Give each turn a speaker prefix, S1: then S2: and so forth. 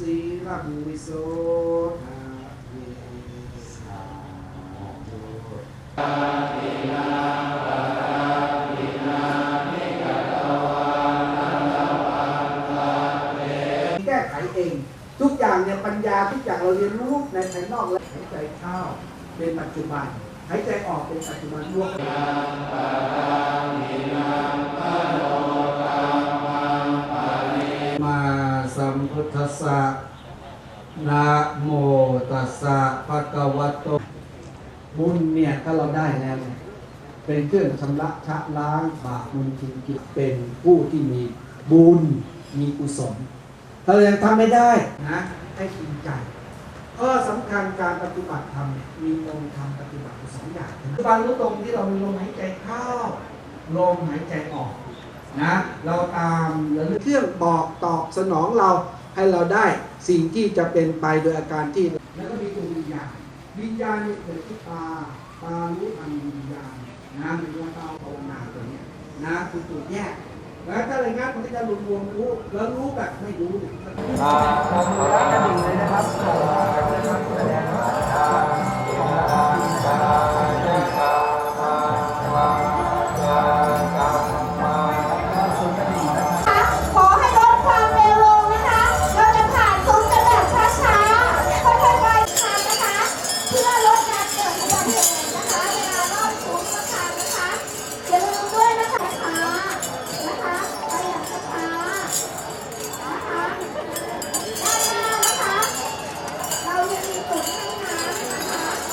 S1: สีลังวิโสทาเวสาธุแก้ไขเอง ทุกอย่างเนี่ยปัญญาทุกอย่างเราเรียนรู้ในภายนอกและหายใจเข้าเป็นปัจจุบันหายใจออกเป็นปัจจุบันรวม พุทธัสสะนะโมตัสสะภะคะวะโตบุญเนี่ยถ้าเราได้แล้วเนี่ยเป็นเครื่องชำระชะล้างบาปมุนทินกิจเป็นผู้ที่มีบุญมีกุศล ถ้าเรายังทำไม่ได้นะให้จริงใจข้อสำคัญการปฏิบัติธรรมเนี่ยมีองค์ธรรมปฏิบัติสองอย่างนะบรรลุตรงที่เรามีลมหายใจเข้าลมหายใจออกนะเราตามเครื่องบอกตอบสนองเรา ให้เราได้สิ่งที่จะเป็นไปโดยอาการที่ แล้วก็มีตัววิญญาณวิญญาณนี่เกิดที่ตาตารู้ทันวิญญาณนะมีดวงตาภาวนาตัวเนี้ยนะคือตัวแยกแล้วถ้าอะไรงั้นมันก็จะรวมรวมๆรู้แล้วรู้แบบไม่รู้เนี่ย